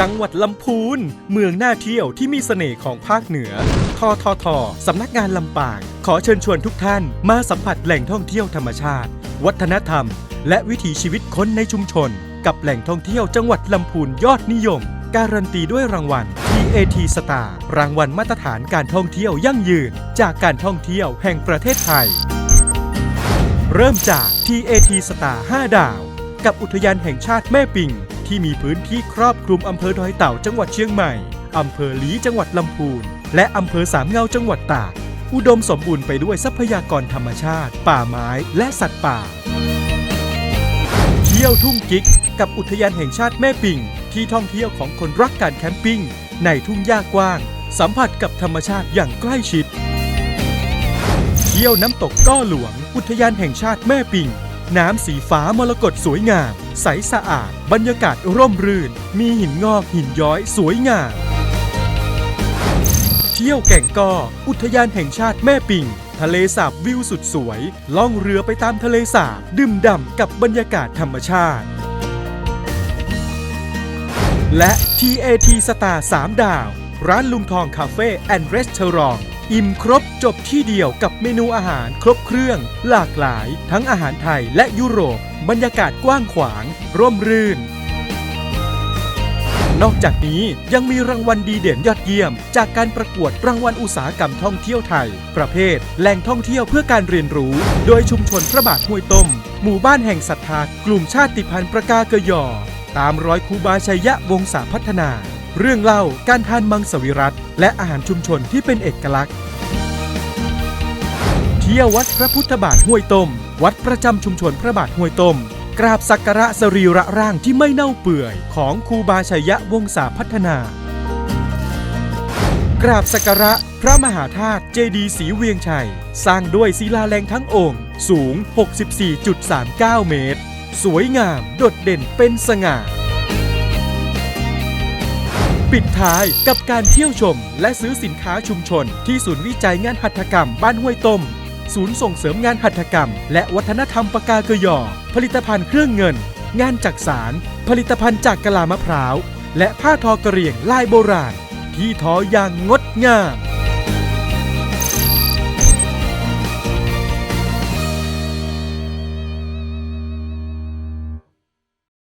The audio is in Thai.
จังหวัดลำพูน เมืองน่าเที่ยวที่มีเสน่ห์ของภาคเหนือทททสำนักงานลำปาง ขอเชิญชวนทุกท่านมาสัมผัสแหล่งท่องเที่ยวธรรมชาติ วัฒนธรรม และวิถีชีวิตคนในชุมชน กับแหล่งท่องเที่ยวจังหวัดลำพูนยอดนิยม การันตีด้วยรางวัล TAT Star รางวัลมาตรฐานการท่องเที่ยวยั่งยืน จากการท่องเที่ยวแห่งประเทศไทย เริ่มจาก TAT Star 5 ดาว กับอุทยานแห่งชาติแม่ปิง ที่มีพื้นที่ครอบคลุมอำเภอดอยเต่าจังหวัดเชียงใหม่ อำเภอหลีจังหวัดลำพูน และอำเภอสามเงาจังหวัดตาก อุดมสมบูรณ์ไปด้วยทรัพยากรธรรมชาติ ป่าไม้และสัตว์ป่า เที่ยวทุ่งกิก กับอุทยานแห่งชาติแม่ปิง ที่ท่องเที่ยวของคนรักการแคมปิ้ง ในทุ่งหญ้ากว้าง สัมผัสกับธรรมชาติอย่างใกล้ชิด เที่ยวน้ำตกก้อหลวง อุทยานแห่งชาติแม่ปิง น้ำสีฟ้ามรกตสวยงาม ใสสะอาด บรรยากาศร่มรื่น มีหินงอกหินย้อยสวยงาม เที่ยวแก่งกอ อุทยานแห่งชาติแม่ปิง ทะเลสาบวิวสุดสวย ล่องเรือไปตามทะเลสาบ ดื่มด่ำกับบรรยากาศธรรมชาติ และ TAT Star 3 ดาว ร้านลุงทองคาเฟ่แอนด์รีสอร์ท อิ่มครบจบที่เดียวกับเมนูอาหารครบเครื่อง หลากหลาย ทั้งอาหารไทยและยุโรป บรรยากาศกว้างขวาง ร่มรื่น นอกจากนี้ยังมีรางวัลดีเด่นยอดเยี่ยม จากการประกวดรางวัลอุตสาหกรรมท่องเที่ยวไทย ประเภท แหล่งท่องเที่ยวเพื่อการเรียนรู้ โดยชุมชนพระบาทห้วยต้ม หมู่บ้านแห่งศรัทธากลุ่มชาติพันธุ์ประกากยอ ตามรอยครูบาชัยยะวงศาพัฒนา เรื่องเล่าการทานมังสวิรัตและอาหารชุมชนที่เป็นเอกลักษณ์ เที่ยววัดพระพุทธบาทห้วยต้ม วัดประจำชุมชนพระบาทห้วยต้ม กราบสักการะสรีระร่างที่ไม่เน่าเปื่อยของครูบาชัยยะวงศาพัฒนา กราบสักการะพระมหาธาตุเจดีย์ศรีเวียงชัย สร้างด้วยศิลาแรงทั้งองค์ สูง 64.39 เมตร สวยงามโดดเด่นเป็นสง่า ปิดท้ายกับการเที่ยวชม และซื้อสินค้าชุมชน ที่ศูนย์วิจัยงานหัตถกรรมบ้านห้วยต้ม ศูนย์ส่งเสริมงานหัตถกรรม และวัฒนธรรมปากากยอ ผลิตภัณฑ์เครื่องเงิน งานจักสาร ผลิตภัณฑ์จากกะลามะพร้าว และผ้าทอกระเหรี่ยงลายโบราณ ที่ทออย่างงดงาม